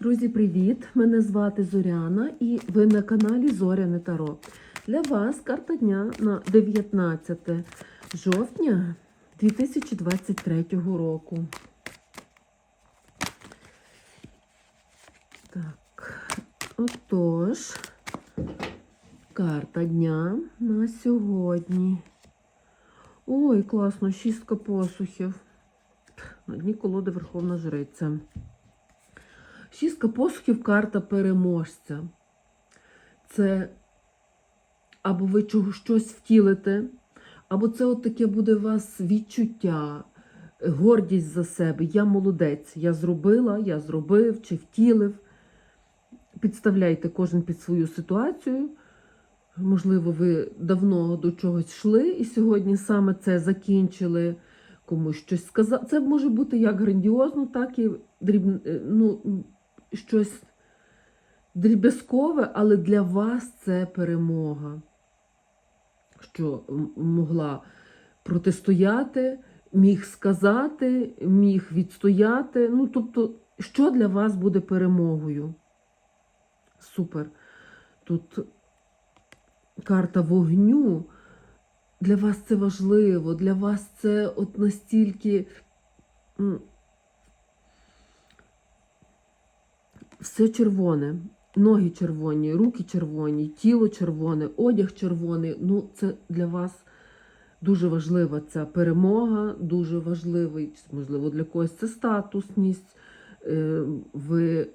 Друзі, привіт! Мене звати Зоряна і ви на каналі Зоряне Таро. Для вас карта дня на 19 жовтня 2023 року. Так, отож, карта дня на сьогодні. Ой, класно, шістка посухів. На дні колоди Верховна Жриця. Шістка посухів карта переможця. Це або ви чого щось втілите, або це от таке буде у вас відчуття, гордість за себе. Я молодець, я зробила, я зробив чи втілив. Підставляйте кожен під свою ситуацію. Можливо, ви давно до чогось йшли, і сьогодні саме це закінчили комусь щось сказати. Це може бути як грандіозно, так і дріб... ну, щось дріб'язкове, але для вас це перемога, що могла протистояти, міг сказати, міг відстояти. Ну, тобто, що для вас буде перемогою? Супер. Тут карта вогню. Для вас це важливо, для вас це от настільки все червоне, ноги червоні, руки червоні, тіло червоне, одяг червоний. Ну, це для вас дуже важлива ця перемога, дуже важливий, можливо, для когось це статусність. Е, Ви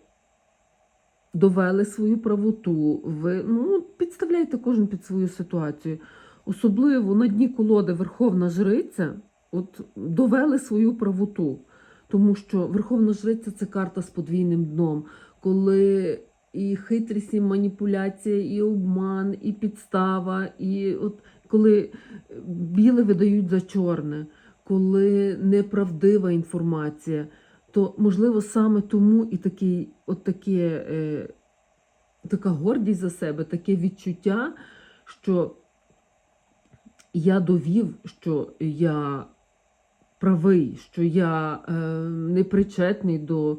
довели свою правоту, ви ну, підставляєте кожен під свою ситуацію. Особливо на дні колоди Верховна Жриця от, довели свою правоту. Тому що Верховна Жриця це карта з подвійним дном, коли і хитрість, і маніпуляція, і обман, і підстава, і от коли біле видають за чорне, коли неправдива інформація, то можливо саме тому і такий, от таке, е, така гордість за себе, таке відчуття, що я довів, що я правий, що я е, непричетний до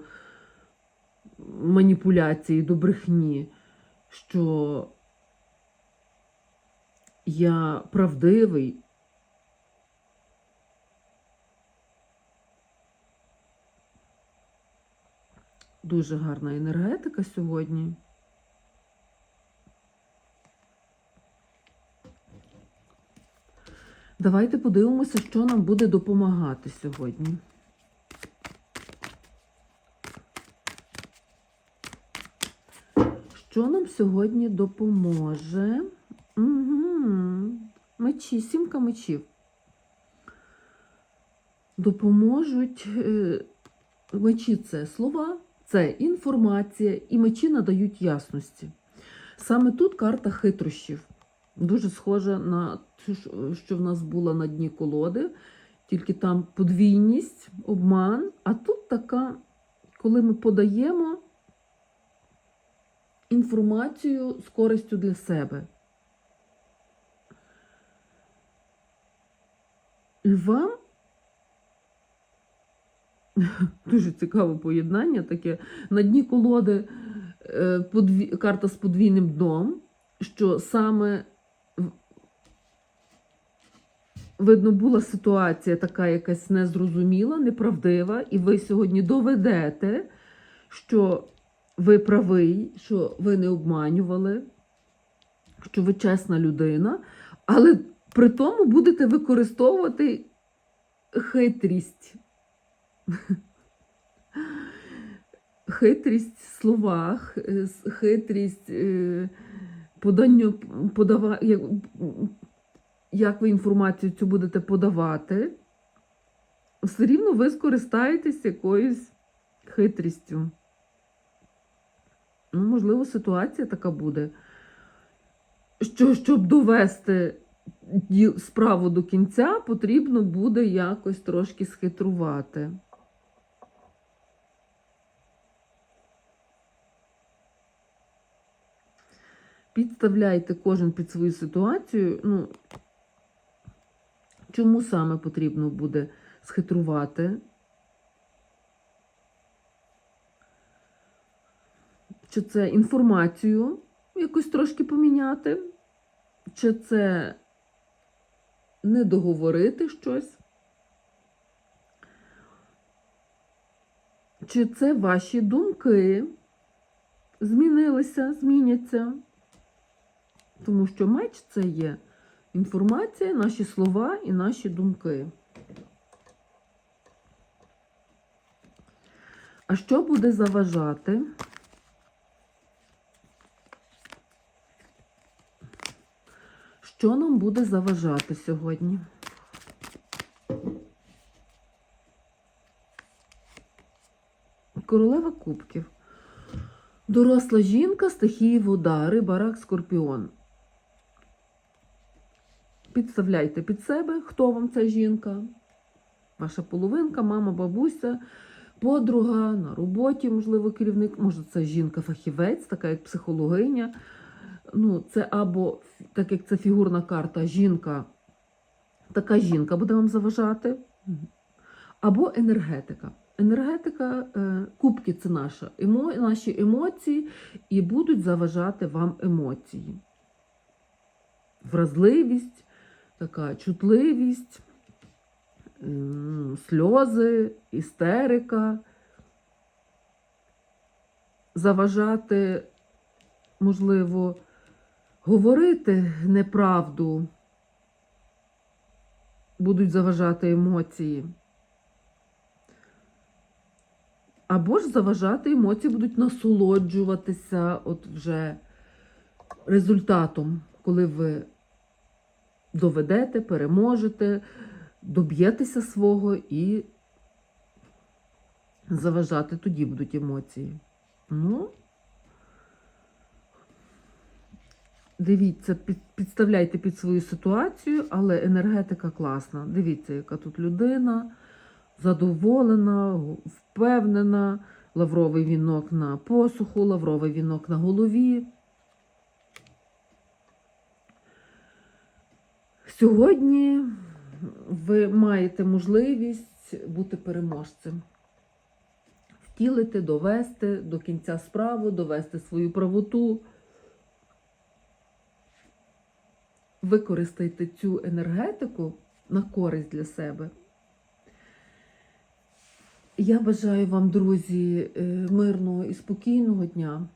маніпуляції, до брехні, що я правдивий. Дуже гарна енергетика сьогодні. Давайте подивимося, що нам буде допомагати сьогодні. Що нам сьогодні допоможе? Угу. Мечі, сімка мечів. Допоможуть е, мечі це слова, це інформація, і мечі надають ясності. Саме тут карта хитрощів. Дуже схожа на те, що- в нас була на дні колоди, тільки там подвійність, обман. А тут така, коли ми подаємо інформацію з користю для себе. І вам дуже цікаве поєднання таке. На дні колоди е, подві... карта з подвійним дном, що саме видно була ситуація така якась незрозуміла, неправдива, і ви сьогодні доведете, що ви правий, що ви не обманювали, що ви чесна людина, але при тому будете використовувати хитрість. Хитрість в словах, хитрість е, подання, подава, як, як ви інформацію цю будете подавати, все рівно ви скористаєтесь якоюсь хитрістю. Ну, можливо, ситуація така буде, що щоб довести справу до кінця, потрібно буде якось трошки схитрувати. Підставляйте кожен під свою ситуацію. Ну, чому саме потрібно буде схитрувати? Чи це інформацію якось трошки поміняти, чи це не договорити щось, чи це ваші думки змінилися, зміняться. Тому що меч це є інформація, наші слова і наші думки. А що буде заважати? Що нам буде заважати сьогодні? Королева кубків. Доросла жінка стихії вода, риба, рак, скорпіон. Підставляйте під себе, хто вам ця жінка. Ваша половинка, мама, бабуся, подруга, на роботі, можливо, керівник, може, це жінка-фахівець, така як психологиня. Ну, це або, так як це фігурна карта, жінка, така жінка буде вам заважати, або енергетика. Енергетика, е, кубки це наша, емо, наші емоції, і будуть заважати вам емоції. Вразливість, така чутливість, сльози, істерика. Заважати, можливо, говорити неправду, будуть заважати емоції. Або ж заважати емоції будуть насолоджуватися от вже результатом, коли ви доведете, переможете, доб'єтеся свого і заважати тоді будуть емоції. Ну, дивіться, під, підставляйте під свою ситуацію, але енергетика класна. Дивіться, яка тут людина задоволена, впевнена, лавровий вінок на посуху, лавровий вінок на голові. Сьогодні ви маєте можливість бути переможцем, втілити, довести до кінця справу, довести свою правоту. Використайте цю енергетику на користь для себе. Я бажаю вам, друзі, е, мирного і спокійного дня,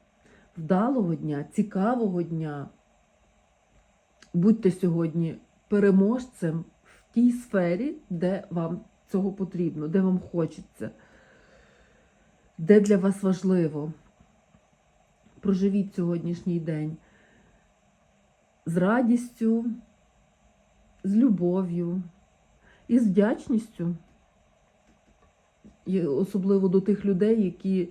вдалого дня, цікавого дня. Будьте сьогодні переможцем в тій сфері, де вам цього потрібно, де вам хочеться, де для вас важливо. Проживіть сьогоднішній день з радістю, з любов'ю і з вдячністю. І особливо до тих людей, які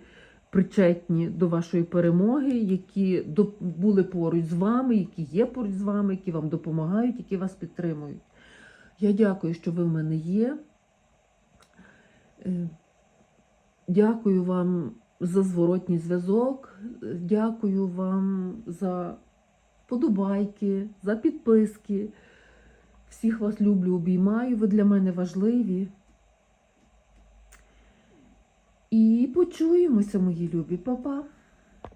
причетні до вашої перемоги, які були поруч з вами, які є поруч з вами, які вам допомагають, які вас підтримують. Я дякую, що ви в мене є. Е, Дякую вам за зворотній зв'язок. Дякую вам за подобайки, за підписки. Всіх вас люблю, обіймаю. Ви для мене важливі. І почуємося, мої любі, Па-па.